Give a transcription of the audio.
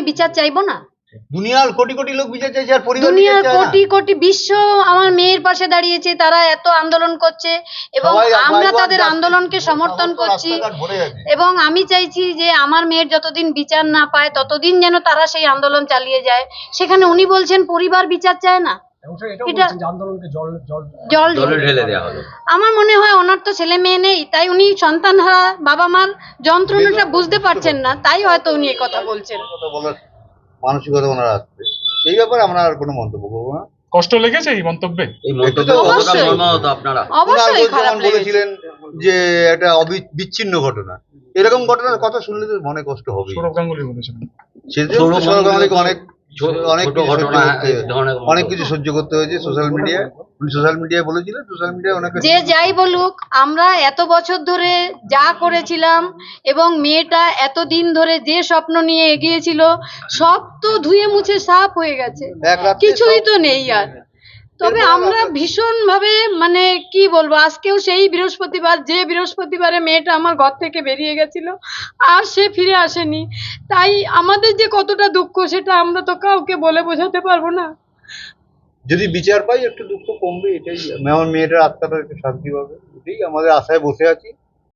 আমি বিচার চাইব না দুনিয়ার কোটি কোটি লোক বিচার চাইছে আর পরিবার দুনিয়ার। কোটি কোটি বিশ্ব আমার মেয়ের পাশে দাঁড়িয়েছে তারা এত আন্দোলন করছে এবং আমরা তাদের আন্দোলনকে সমর্থন করছি। এবং আমি চাইছি যে আমার মেয়ের যতদিন বিচার না পায় ততদিন যেন তারা সেই আন্দোলন চালিয়ে যায় সেখানে উনি বলছেন পরিবার বিচার চায় না এবং এটা- বলছেন যে আন্দোলনকে জল জল জল জলে ঢেলে ঢেলে দেওয়া হলো। আমার মনে হয় ওনার তো ছেলে মেয়ে নেই তাই উনি সন্তান হারা বাবা মার যন্ত্রণাটা বুঝতে পারছেন না তাই হয়তো উনি এই কথা বলছেন। মানসিকতা ওনার আসছে এই ব্যাপারে আমরা আর কোনো মন্তব্য করব না। কষ্ট লেগেছে এই মন্তব্যে? এই মন্তব্য তো কতটা অবশ্যই। মর্মাহত আপনারা? অবশ্যই খারাপ বলেছিলেন যে একটা বিচ্ছিন্ন ঘটনা। এরকম ঘটনার কথা শুনলে তো মনে কষ্ট হবে সৌরভ গাঙ্গুলি বলেছিলেন সৌরভ গাঙ্গুলিকে অনেক অনেক অনেক কিছু সহ্য করতে হয়েছে সোশ্যাল মিডিয়ায় উনি সোশ্যাল মিডিয়ায় বলেছিলেন সোশ্যাল মিডিয়ায় অনেক যে যাই বলুক আমরা এত বছর ধরে যা করেছিলাম এবং মেয়েটা এতদিন ধরে যে স্বপ্ন নিয়ে এগিয়েছিল সব তো ধুয়ে মুছে সাফ হয়ে গেছে। কিছুই তো নেই আর। তবে আমরা আমরা- ভীষণ ভাবে মানে কি বলব আজকেও সেই বৃহস্পতিবার যে বৃহস্পতিবারে মেয়েটা আমার ঘর থেকে বেরিয়ে গেছিল আর সে ফিরে আসেনি। তাই আমাদের যে কতটা দুঃখ, সেটা আমরা তো কাউকে বলে বোঝাতে পারব না। যদি বিচার পাই, একটু দুঃখ কমবে, এটাই আমার মেয়েটার আত্মাটা একটু শান্তি পাবে। এটাই আমাদের আশায় বসে আছি।